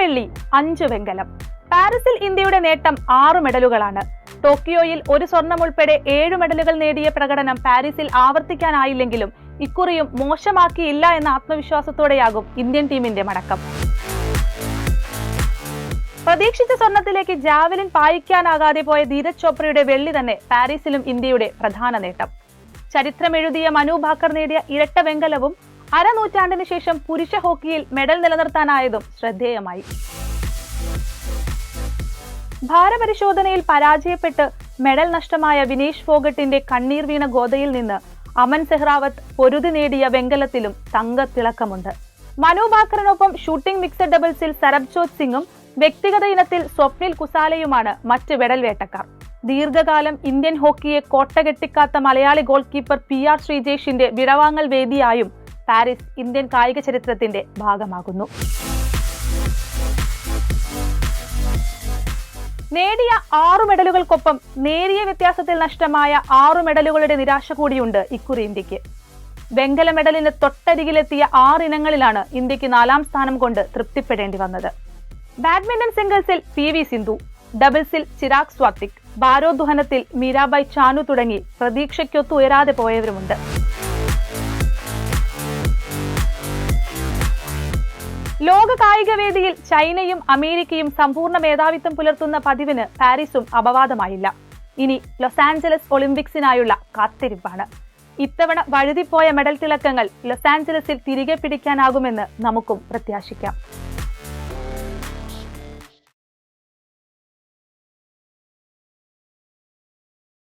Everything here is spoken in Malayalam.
വെള്ളി അഞ്ച് വെങ്കലം. പാരീസിൽ ഇന്ത്യയുടെ നേട്ടം ആറ് മെഡലുകളാണ്. ടോക്കിയോയിൽ ഒരു സ്വർണം ഉൾപ്പെടെ ഏഴ് മെഡലുകൾ നേടിയ പ്രകടനം പാരീസിൽ ആവർത്തിക്കാനായില്ലെങ്കിലും ഇക്കുറിയും മോശമാക്കിയില്ല എന്ന ആത്മവിശ്വാസത്തോടെയാകും ഇന്ത്യൻ ടീമിന്റെ മടക്കം. പ്രതീക്ഷിച്ച സ്വർണത്തിലേക്ക് ജാവലിൻ പായിക്കാനാകാതെ പോയ ധീരജ് ചോപ്രയുടെ വെള്ളി തന്നെ പാരീസിലും ഇന്ത്യയുടെ പ്രധാന നേട്ടം. ചരിത്രമെഴുതിയ മനു ഭാക്കർ നേടിയ ഇരട്ട വെങ്കലവും അരനൂറ്റാണ്ടിന് ശേഷം പുരുഷ ഹോക്കിയിൽ മെഡൽ നിലനിർത്താനായതും ശ്രദ്ധേയമായി. ഭാരപരിശോധനയിൽ പരാജയപ്പെട്ട് മെഡൽ നഷ്ടമായ വിനേഷ് ഫോഗട്ടിന്റെ കണ്ണീർ വീണ ഗോതയിൽ നിന്ന് അമൻ സെഹ്റാവത്ത് പൊരുതി നേടിയ വെങ്കലത്തിലും തങ്കത്തിളക്കമുണ്ട്. മനു ഭാക്കറിനൊപ്പം ഷൂട്ടിംഗ് മിക്സഡ് ഡബിൾസിൽ സരബ്ജോത് സിംഗും വ്യക്തിഗത ഇനത്തിൽ സ്വപ്നിൽ കുസാലയുമാണ് മറ്റ് മെഡൽ വേട്ടക്കാർ. ദീർഘകാലം ഇന്ത്യൻ ഹോക്കിയെ കോട്ടകെട്ടിക്കാത്ത Malayali goalkeeper P R ശ്രീജേഷിന്റെ വിടവാങ്ങൽ വേദിയായും പാരീസ് ഇന്ത്യൻ കായിക ചരിത്രത്തിന്റെ ഭാഗമാകുന്നു. നേടിയ ആറു മെഡലുകൾക്കൊപ്പം നേരിയ വ്യത്യാസത്തിൽ നഷ്ടമായ ആറു മെഡലുകളുടെ നിരാശ കൂടിയുണ്ട് ഇക്കുറി ഇന്ത്യയ്ക്ക് വെങ്കല മെഡലിന് തൊട്ടരികിലെത്തിയ ആറ് ഇനങ്ങളിലാണ് ഇന്ത്യയ്ക്ക് നാലാം സ്ഥാനം കൊണ്ട് തൃപ്തിപ്പെടേണ്ടി വന്നത്. ബാഡ്മിന്റൺ സിംഗിൾസിൽ പി വി സിന്ധു ഡബിൾസിൽ ചിരാഗ് സ്വാത്തിക് ഭാരോദ്വഹനത്തിൽ മീരാബായ് ചാനു തുടങ്ങി പ്രതീക്ഷയ്ക്കൊത്തു ഉയരാതെ പോയവരുമുണ്ട്. ലോക കായിക വേദിയിൽ ചൈനയും അമേരിക്കയും സമ്പൂർണ മേധാവിത്വം പുലർത്തുന്ന പതിവിന് പാരീസും അപവാദമായില്ല. ഇനി ലോസ് ആഞ്ചലസ് ഒളിമ്പിക്സിനായുള്ള കാത്തിരിപ്പാണ്. ഇത്തവണ വഴുതിപ്പോയ മെഡൽ തിളക്കങ്ങൾ ലോസ് ആഞ്ചലസിൽ തിരികെ പിടിക്കാനാകുമെന്ന് നമുക്കും പ്രത്യാശിക്കാം.